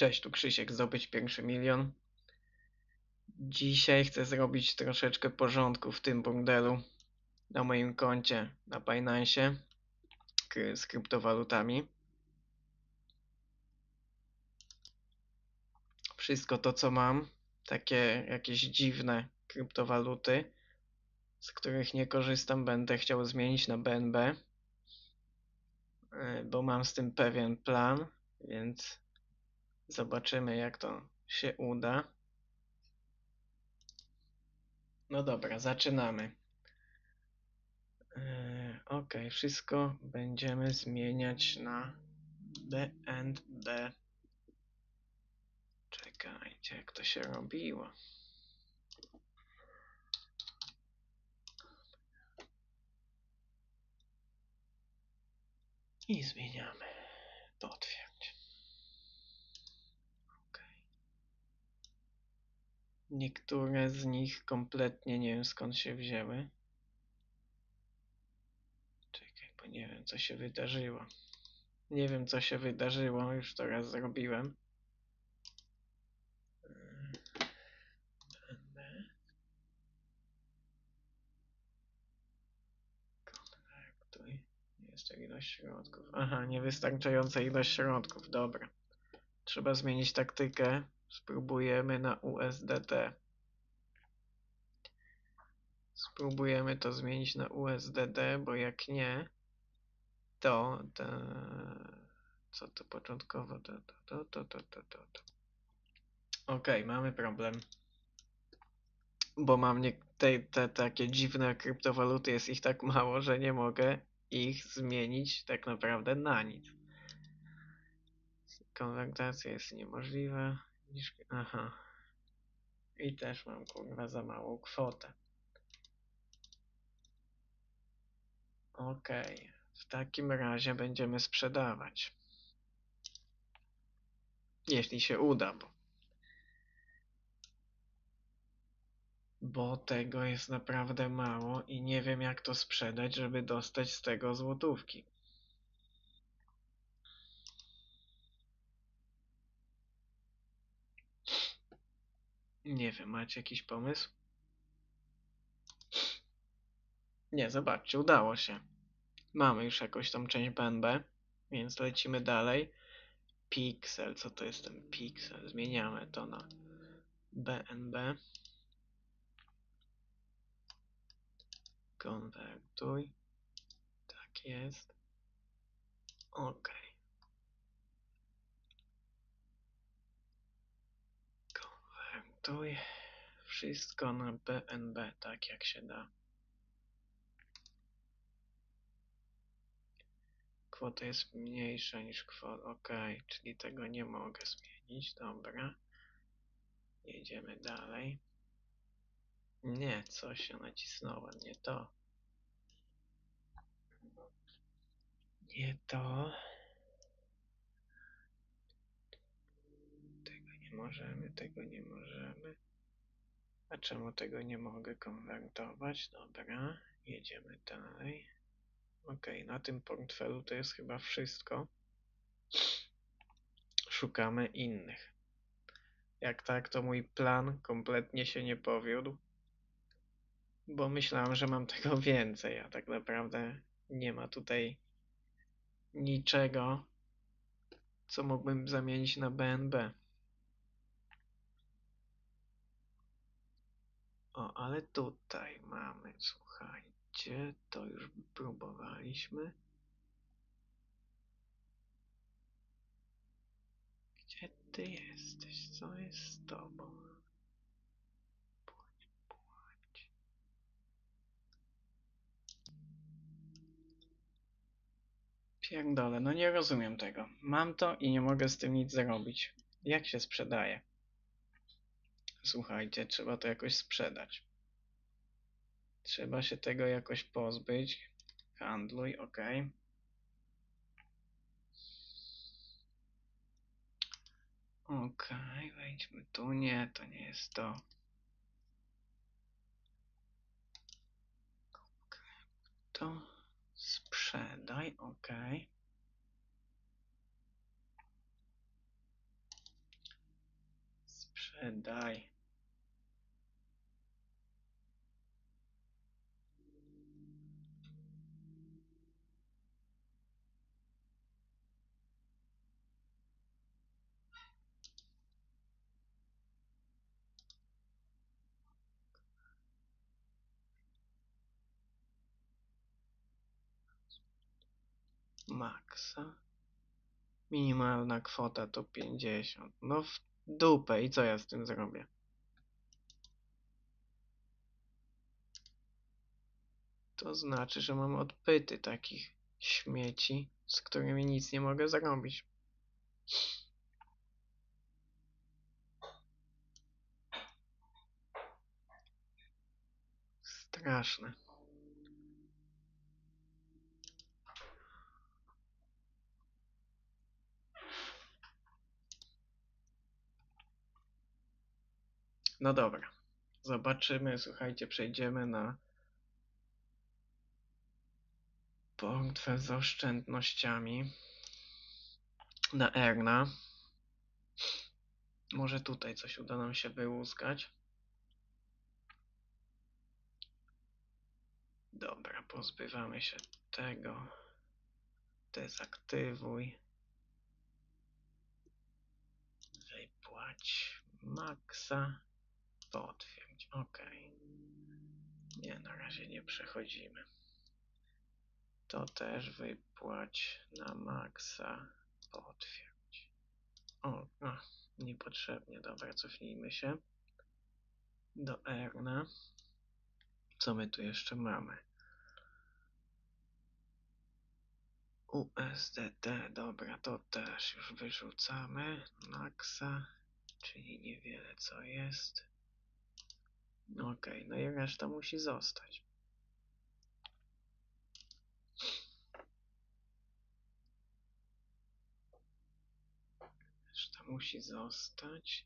Cześć, tu Krzysiek, zdobyć pierwszy milion. Dzisiaj chcę zrobić troszeczkę porządku w tym burdelu na moim koncie na Binance z kryptowalutami. Wszystko to, co mam, takie jakieś dziwne kryptowaluty, z których nie korzystam, będę chciał zmienić na BNB, y, bo mam z tym pewien plan, więc Zobaczymy, jak to się uda. No dobra, zaczynamy. Yy, ok, wszystko będziemy zmieniać na BNB. Czekajcie, jak to się robiło. I zmieniamy. Potwierdź. Okej. Niektóre z nich kompletnie nie wiem skąd się wzięły. Czekaj, bo nie wiem co się wydarzyło. Nie wiem co się wydarzyło, już to raz zrobiłem. To ilość środków. Aha, niewystarczająca ilość środków, dobra. Trzeba zmienić taktykę. Spróbujemy na USDT. Spróbujemy to zmienić na USDD, bo jak nie, to, co to początkowo, to, to, to, to, to, to, to. Ok, mamy problem. Bo mam nie, te, te takie dziwne kryptowaluty, jest ich tak mało, że nie mogę ich zmienić tak naprawdę na nic. Konwertacja jest niemożliwa. Aha. I też mam kurwa za małą kwotę. Okej. W takim razie będziemy sprzedawać. Jeśli się uda, bo. Bo tego jest naprawdę mało i nie wiem jak to sprzedać, żeby dostać z tego złotówki. Nie wiem, macie jakiś pomysł? Nie, zobaczcie, udało się. Mamy już jakąś tam część BNB, więc lecimy dalej. Pixel, co to jest ten pixel? Zmieniamy to na BNB. Konwertuj. Tak jest. OK. Konwertuj. Wszystko na BNB, tak jak się da. Kwota jest mniejsza niż kwota. OK, czyli tego nie mogę zmienić. Dobra. Jedziemy dalej. Nie, coś się nacisnąłem, nie to. Nie to. Nie możemy, tego nie możemy. A czemu tego nie mogę konwertować? Dobra, jedziemy dalej. Ok, na tym portfelu to jest chyba wszystko. Szukamy innych. Jak tak, to mój plan kompletnie się nie powiódł. Bo myślałem, że mam tego więcej, a tak naprawdę nie ma tutaj niczego, co mógłbym zamienić na BNB. O, ale tutaj mamy, słuchajcie, to już próbowaliśmy. Gdzie ty jesteś? Co jest z tobą? Płać, płać. Pierdolę, no nie rozumiem tego. Mam to i nie mogę z tym nic zrobić. Jak się sprzedaje? Słuchajcie, trzeba to jakoś sprzedać. Trzeba się tego jakoś pozbyć. Handluj, ok. Ok, wejdźmy tu. Nie, to nie jest to. To sprzedaj, ok. E, daj. Maksa. Minimalna kwota to 50. No w dupę i co ja z tym zrobię? To znaczy, że mam odpyty takich śmieci, z którymi nic nie mogę zrobić. Straszne. No dobra. Zobaczymy, słuchajcie, przejdziemy na portfel z oszczędnościami. Na Erna. Może tutaj coś uda nam się wyłuskać. Dobra, pozbywamy się tego. Dezaktywuj. Wypłać maksa. Potwierdź. OK. Nie, na razie nie przechodzimy. To też wypłać na maksa. Potwierdź. O, niepotrzebnie. Dobra, cofnijmy się do Erna. Co my tu jeszcze mamy? USDT, dobra, to też już wyrzucamy. Maxa, czyli niewiele co jest. Ok, no i reszta musi zostać. Reszta musi zostać.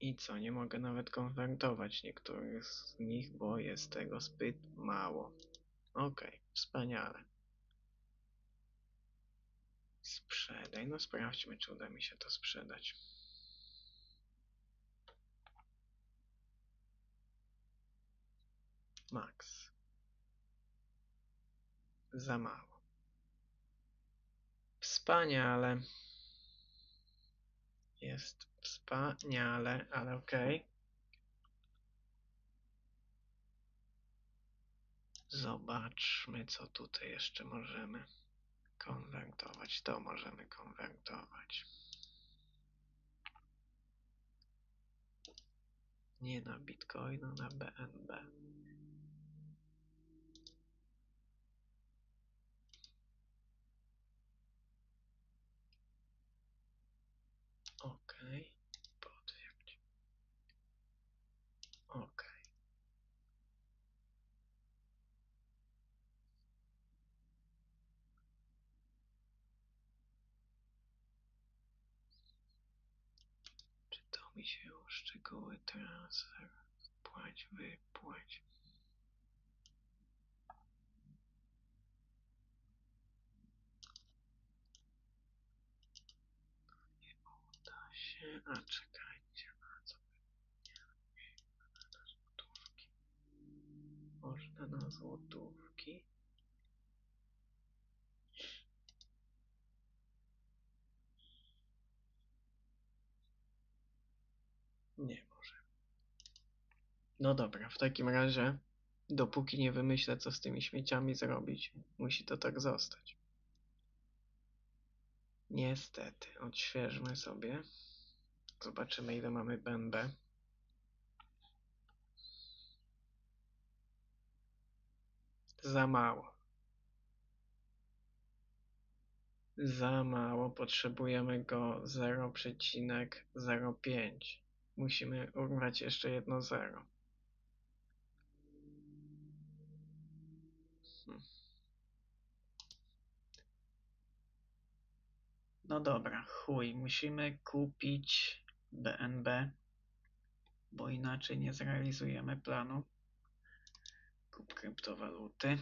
I co, nie mogę nawet konwertować niektórych z nich, bo jest tego zbyt mało. Ok, wspaniale. Sprzedaj. No sprawdźmy, czy uda mi się to sprzedać. Max. Za mało. Wspaniale. Jest wspaniale, ale okej. Zobaczmy, co tutaj jeszcze możemy konwertować. To możemy konwertować. Nie na Bitcoina, na BNB. OK. Potwierdź. OK. Czy to mi się szczegóły transfer? Płać, wypłać. Nie uda się. A czekajcie, na co? Można na złotówki. No dobra, w takim razie, dopóki nie wymyślę, co z tymi śmieciami zrobić, musi to tak zostać. Niestety, odświeżmy sobie. Zobaczymy, ile mamy BNB. Za mało. Za mało. Potrzebujemy go 0,05. Musimy urwać jeszcze jedno 0. No dobra, chuj, musimy kupić BNB, bo inaczej nie zrealizujemy planu. Kup kryptowaluty.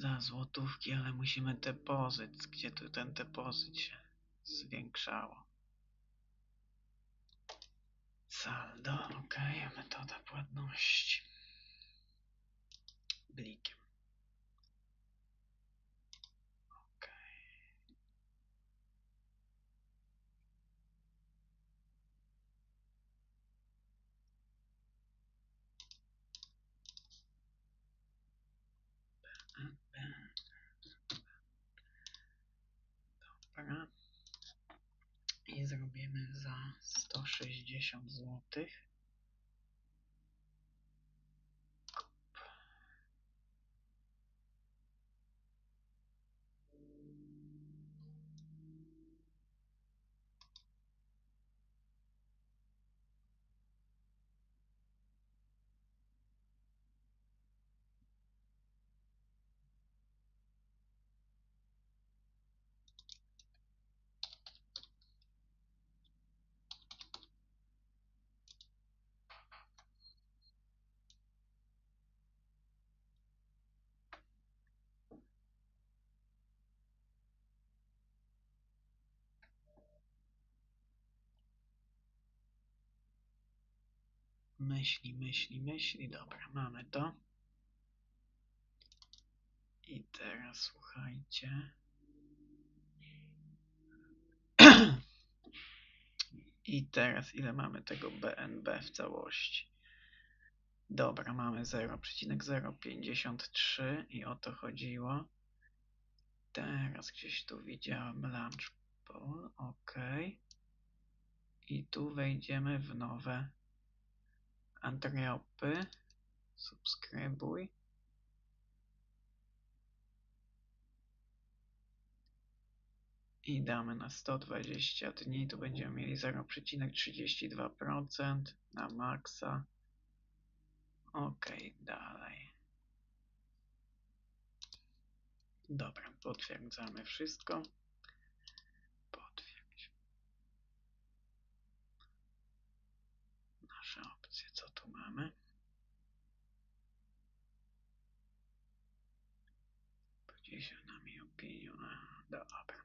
za złotówki, ale musimy depozyt. Gdzie tu ten depozyt się zwiększało? Saldo, ok, metoda płatności. Blikiem. Ok. Dobra. I zrobimy za 160 zł. Myśli, myśli, myśli. Dobra, mamy to. I teraz słuchajcie. I teraz ile mamy tego BNB w całości? Dobra, mamy 0,053 i o to chodziło. Teraz gdzieś tu widziałem Launch Poll, ok. I tu wejdziemy w nowe Andreopy. Subskrybuj. I damy na 120 dni, tu będziemy mieli 0,32% na maksa. Ok, dalej. Dobra, potwierdzamy wszystko. Potwierdź. Nasze opcje, co tu mamy? Podziel się nami opinią. A, Dobra.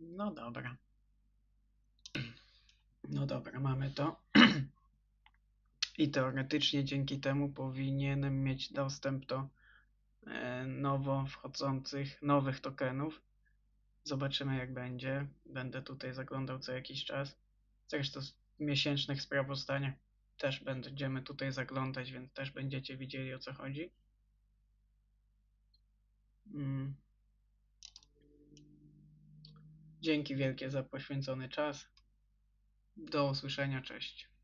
No dobra. No dobra, mamy to. I teoretycznie dzięki temu powinienem mieć dostęp do e, nowo wchodzących, nowych tokenów. Zobaczymy jak będzie. Będę tutaj zaglądał co jakiś czas. Zresztą w miesięcznych sprawozdaniach też będziemy tutaj zaglądać, więc też będziecie widzieli o co chodzi. Mm. Dzięki wielkie za poświęcony czas. Do usłyszenia, cześć.